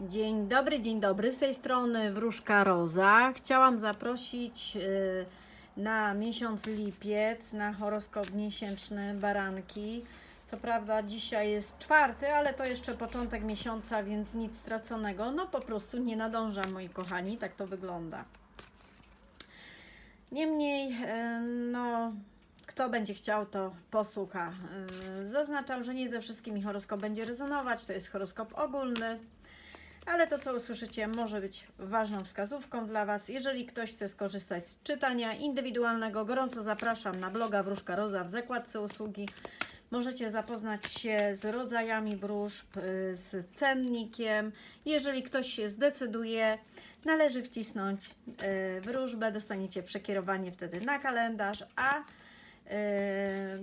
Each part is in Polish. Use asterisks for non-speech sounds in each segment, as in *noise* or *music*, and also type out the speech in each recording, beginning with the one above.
Dzień dobry, dzień dobry. Z tej strony Wróżka Roza. Chciałam zaprosić y, na miesiąc lipiec, na horoskop miesięczny Baranki. Co prawda dzisiaj jest czwarty, ale to jeszcze początek miesiąca, więc nic straconego. No po prostu nie nadążam, moi kochani, tak to wygląda. Niemniej, y, no, kto będzie chciał, to posłucha. Y, Zaznaczam, że nie ze wszystkimi horoskop będzie rezonować, to jest horoskop ogólny ale to, co usłyszycie, może być ważną wskazówką dla Was. Jeżeli ktoś chce skorzystać z czytania indywidualnego, gorąco zapraszam na bloga Wróżka Roza w zakładce usługi. Możecie zapoznać się z rodzajami wróżb, y, z cennikiem. Jeżeli ktoś się zdecyduje, należy wcisnąć y, wróżbę, dostaniecie przekierowanie wtedy na kalendarz, a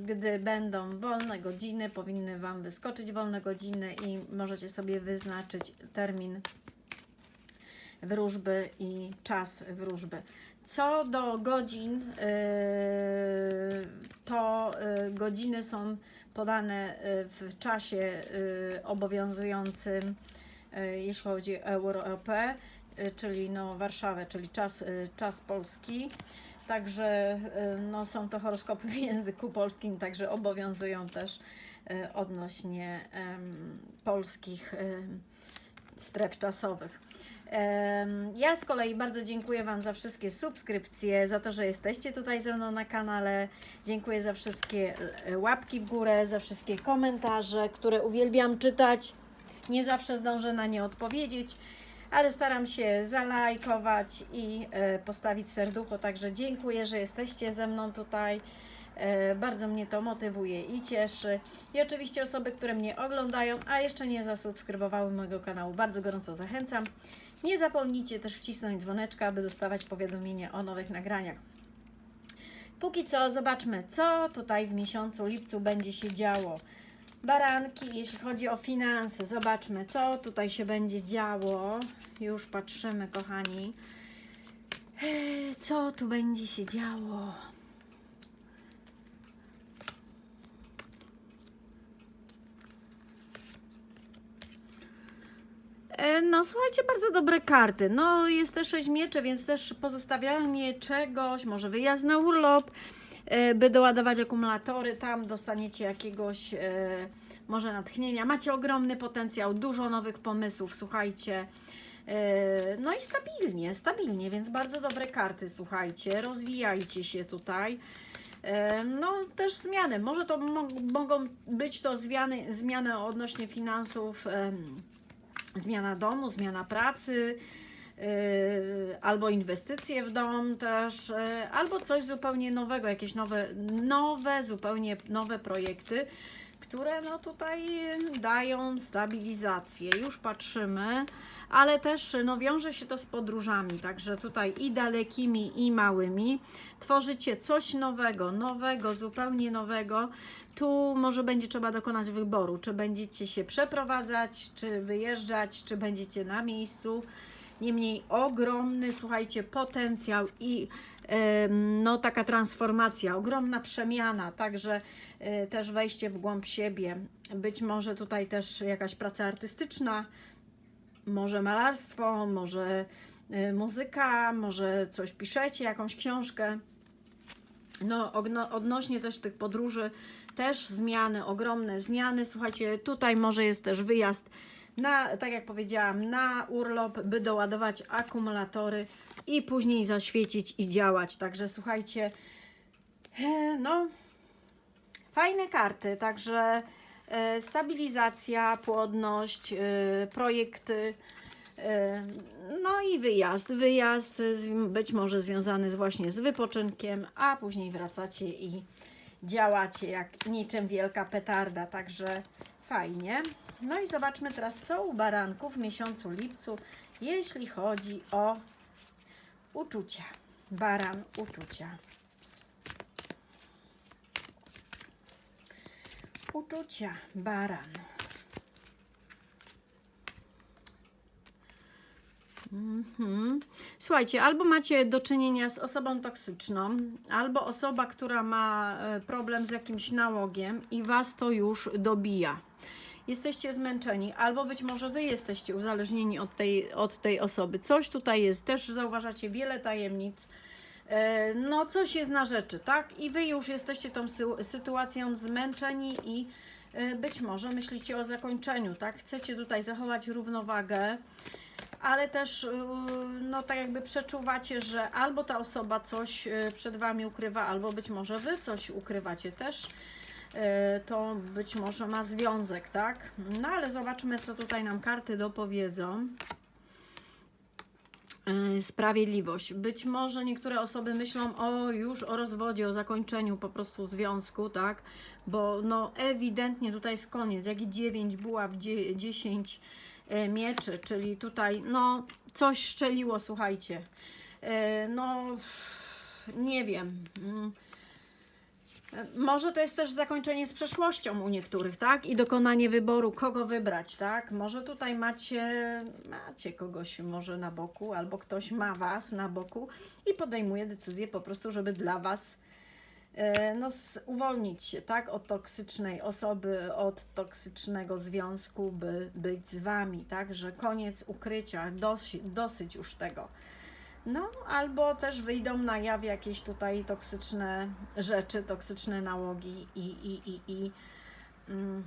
gdy będą wolne godziny, powinny Wam wyskoczyć wolne godziny i możecie sobie wyznaczyć termin wróżby i czas wróżby. Co do godzin, yy, to yy, godziny są podane yy, w czasie yy, obowiązującym, yy, jeśli chodzi o Europę, yy, czyli no Warszawę, czyli czas, yy, czas polski. Także y, no, są to horoskopy w języku polskim, także obowiązują też y, odnośnie polskich em, stref czasowych. Ja z kolei bardzo dziękuję Wam za wszystkie subskrypcje, za to, że jesteście tutaj ze mną na kanale. Dziękuję za wszystkie łapki w górę, za wszystkie komentarze, które uwielbiam czytać. Nie zawsze zdążę na nie odpowiedzieć, ale staram się zalajkować i e, postawić serducho, także dziękuję, że jesteście ze mną tutaj. E, Bardzo mnie to motywuje i cieszy. I oczywiście osoby, które mnie oglądają, a jeszcze nie zasubskrybowały mojego kanału, bardzo gorąco zachęcam. Nie zapomnijcie też wcisnąć dzwoneczka, aby dostawać powiadomienia o nowych nagraniach. Póki co zobaczmy, co tutaj w miesiącu lipcu będzie się działo. Baranki, jeśli chodzi o finanse, zobaczmy, co tutaj się będzie działo. Już patrzymy, kochani. Co tu będzie się działo? E, No, słuchajcie, bardzo dobre karty. No, jest też sześć mieczy, więc też pozostawianie czegoś, może wyjazd na urlop, by doładować akumulatory, tam dostaniecie jakiegoś e, może natchnienia. Macie ogromny potencjał, dużo nowych pomysłów, słuchajcie. E, No i stabilnie, stabilnie, więc bardzo dobre karty, słuchajcie. Rozwijajcie się tutaj. E, No, też zmiany. Może to mo- mogą być to zmiany, zmiany odnośnie finansów. zmiana domu, zmiana pracy, albo inwestycje w dom też, yy, albo coś zupełnie nowego, jakieś nowe, nowe, zupełnie nowe projekty, które no tutaj dają stabilizację. Już patrzymy, ale też no wiąże się to z podróżami, także tutaj i dalekimi, i małymi. Tworzycie coś nowego, nowego, zupełnie nowego. Tu może będzie trzeba dokonać wyboru, czy będziecie się przeprowadzać, czy wyjeżdżać, czy będziecie na miejscu. Niemniej ogromny, słuchajcie, potencjał i no taka transformacja, ogromna przemiana, także e, też wejście w głąb siebie. Być może tutaj też jakaś praca artystyczna, może malarstwo, może y, muzyka, może coś piszecie, jakąś książkę. No, odnośnie też tych podróży, też zmiany, ogromne zmiany. Słuchajcie, tutaj może jest też wyjazd na, tak jak powiedziałam, na urlop, by doładować akumulatory i później zaświecić i działać. Także słuchajcie, e, no, fajne karty, także e, stabilizacja, płodność, e, projekty. No i wyjazd. Wyjazd być może związany właśnie z wypoczynkiem, a później wracacie i działacie jak niczym wielka petarda, także fajnie. No i zobaczmy teraz, co u baranków w miesiącu lipcu, jeśli chodzi o uczucia. Baran, uczucia. Uczucia, baran. Mhm. Słuchajcie, albo macie do czynienia z osobą toksyczną, albo osoba, która ma e, problem z jakimś nałogiem i was to już dobija. Jesteście zmęczeni, albo być może wy jesteście uzależnieni od tej, od tej osoby. Coś tutaj jest, też zauważacie wiele tajemnic. E, No, coś jest na rzeczy, tak? I wy już jesteście tą sy- sytuacją zmęczeni i e, być może myślicie o zakończeniu, tak? Chcecie tutaj zachować równowagę, ale też, y, no tak jakby przeczuwacie, że albo ta osoba coś przed wami ukrywa, albo być może wy coś ukrywacie też. Y, To być może ma związek, tak? No ale zobaczmy, co tutaj nam karty dopowiedzą. Y, Sprawiedliwość. Być może niektóre osoby myślą o już o rozwodzie, o zakończeniu po prostu związku, tak? Bo no ewidentnie tutaj jest koniec, jak i 9 buław, dzie- 10 e, mieczy, czyli tutaj no coś szczeliło, słuchajcie. E, No nie wiem. Może to jest też zakończenie z przeszłością u niektórych, tak? I dokonanie wyboru, kogo wybrać, tak? Może tutaj macie, macie kogoś może na boku, albo ktoś ma Was na boku i podejmuje decyzję po prostu, żeby dla Was e, no, uwolnić się, tak? Od toksycznej osoby, od toksycznego związku, by być z Wami, tak? Że koniec ukrycia, dosyć, dosyć już tego. No, albo też wyjdą na jaw jakieś tutaj toksyczne rzeczy, toksyczne nałogi i, i, i, i mm,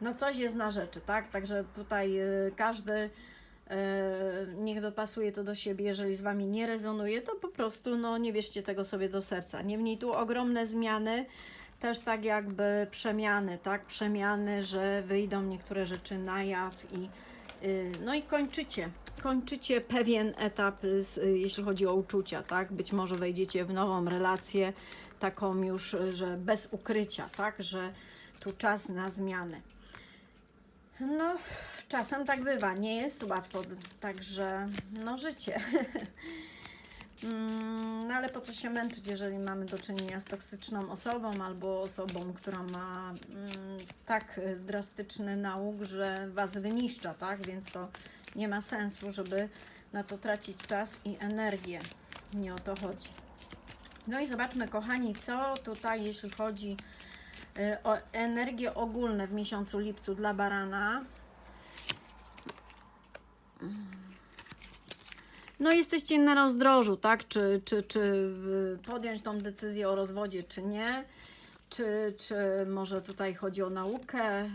no coś jest na rzeczy, tak? Także tutaj y, każdy y, niech dopasuje to do siebie. Jeżeli z Wami nie rezonuje, to po prostu no, nie bierzcie tego sobie do serca. Niemniej tu ogromne zmiany, też tak jakby przemiany, tak? Przemiany, że wyjdą niektóre rzeczy na jaw i no i kończycie. Kończycie pewien etap, z, y, jeśli chodzi o uczucia, tak? Być może wejdziecie w nową relację, taką już, y, że bez ukrycia, tak? Że tu czas na zmiany. No, czasem tak bywa, nie jest łatwo, także no życie. *laughs* Mm, No ale po co się męczyć, jeżeli mamy do czynienia z toksyczną osobą albo osobą, która ma mm, tak drastyczny nauk, że Was wyniszcza, tak? Więc to nie ma sensu, żeby na to tracić czas i energię. Nie o to chodzi. No i zobaczmy, kochani, co tutaj, jeśli chodzi y, o energie ogólne w miesiącu lipcu dla barana. No jesteście na rozdrożu, tak? Czy, czy, czy y, podjąć tą decyzję o rozwodzie, czy nie? Czy, czy może tutaj chodzi o naukę?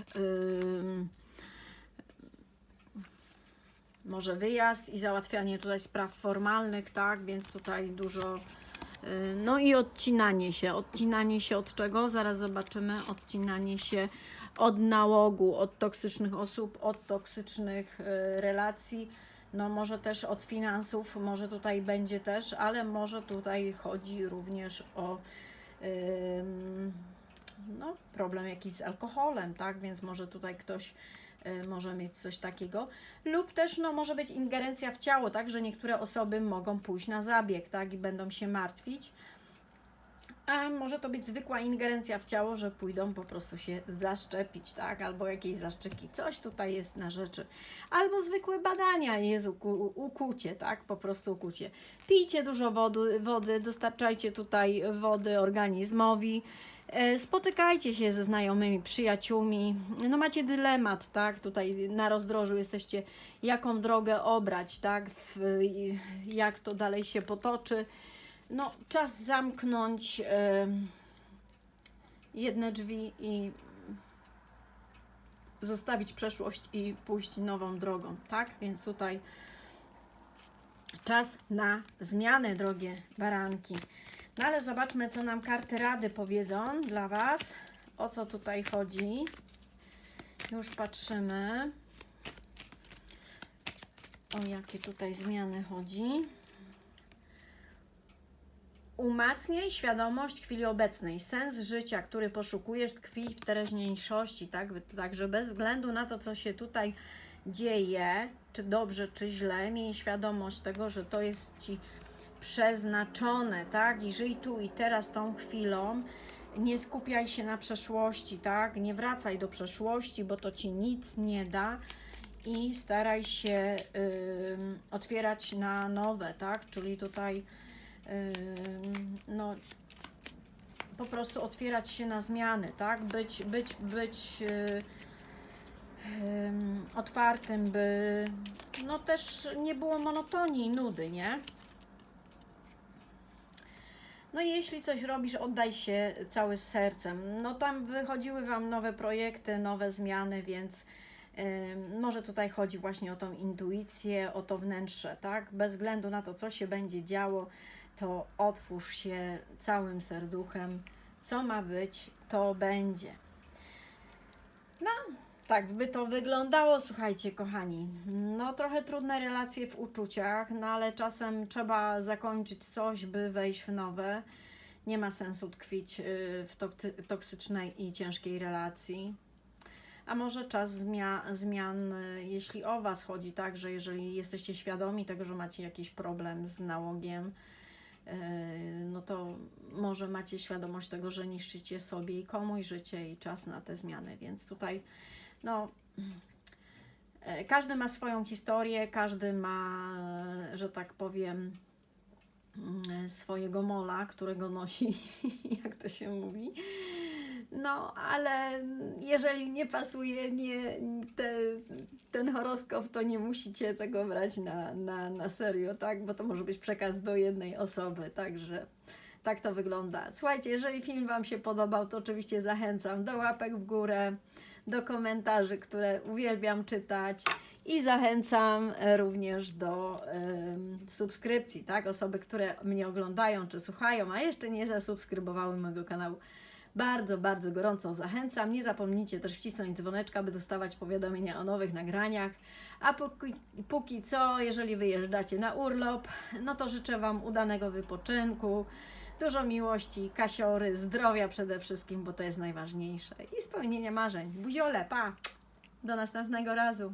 Może wyjazd i załatwianie tutaj spraw formalnych, tak? Więc tutaj dużo. y, No i odcinanie się. Odcinanie się od czego? Zaraz zobaczymy. Odcinanie się od nałogu, od toksycznych osób, od toksycznych y, relacji. No może też od finansów, może tutaj będzie też, ale może tutaj chodzi również o no, problem jakiś z alkoholem, tak? Więc może tutaj ktoś y, może mieć coś takiego. Lub też no, może być ingerencja w ciało, tak? Że niektóre osoby mogą pójść na zabieg, tak? I będą się martwić. A może to być zwykła ingerencja w ciało, że pójdą po prostu się zaszczepić, tak? Albo jakieś zaszczyki. Coś tutaj jest na rzeczy. Albo zwykłe badania, jest uku, ukucie, tak? Po prostu ukucie. Pijcie dużo wody, wody, dostarczajcie tutaj wody organizmowi. E, Spotykajcie się ze znajomymi, przyjaciółmi. No macie dylemat, tak? Tutaj na rozdrożu jesteście, jaką drogę obrać, tak? Jak to dalej się potoczy. No, czas zamknąć jedne drzwi i zostawić przeszłość i pójść nową drogą, tak? Więc tutaj czas na zmianę, drogie baranki. No ale zobaczmy, co nam karty rady powiedzą dla Was. O co tutaj chodzi? Już patrzymy. O jakie tutaj zmiany chodzi. Umacniaj świadomość chwili obecnej. Sens życia, który poszukujesz, tkwi w teraźniejszości, tak? Także bez względu na to, co się tutaj dzieje, czy dobrze, czy źle, miej świadomość tego, że to jest Ci przeznaczone, tak? I żyj tu i teraz tą chwilą. Nie skupiaj się na przeszłości, tak? Nie wracaj do przeszłości, bo to Ci nic nie da i staraj się otwierać na nowe, tak? Czyli tutaj no po prostu otwierać się na zmiany, tak? Być, być, być yy, em, otwartym, by no też nie było monotonii nudy, nie? No i jeśli coś robisz, oddaj się cały sercem. No tam wychodziły Wam nowe projekty, nowe zmiany, więc em, może tutaj chodzi właśnie o tą intuicję, o to wnętrze, tak? Bez względu na to, co się będzie działo, to otwórz się całym serduchem. Co ma być, to będzie. No, tak by to wyglądało, słuchajcie, kochani. No, trochę trudne relacje w uczuciach, no ale czasem trzeba zakończyć coś, by wejść w nowe. Nie ma sensu tkwić y, w toksycznej i ciężkiej relacji. A może czas zmia- zmian, y, jeśli o Was chodzi, tak, że jeżeli jesteście świadomi tego, że macie jakiś problem z nałogiem, no to może macie świadomość tego, że niszczycie sobie i komuś życie i czas na te zmiany, więc tutaj no, e, każdy ma swoją historię, każdy ma, e, że tak powiem, mm, swojego mola, którego nosi, *laughs* jak to się mówi. No, ale jeżeli nie pasuje nie, te, ten horoskop, to nie musicie tego brać na, na, na serio, tak? Bo to może być przekaz do jednej osoby, także tak to wygląda. Słuchajcie, jeżeli film Wam się podobał, to oczywiście zachęcam do łapek w górę, do komentarzy, które uwielbiam czytać i zachęcam również do subskrypcji, tak? Osoby, które mnie oglądają czy słuchają, a jeszcze nie zasubskrybowały mojego kanału. Bardzo, bardzo gorąco zachęcam. Nie zapomnijcie też wcisnąć dzwoneczka, by dostawać powiadomienia o nowych nagraniach. A póki, póki co, jeżeli wyjeżdżacie na urlop, no to życzę Wam udanego wypoczynku, dużo miłości, kasiory, zdrowia przede wszystkim, bo to jest najważniejsze i spełnienia marzeń. Buziole, pa! Do następnego razu.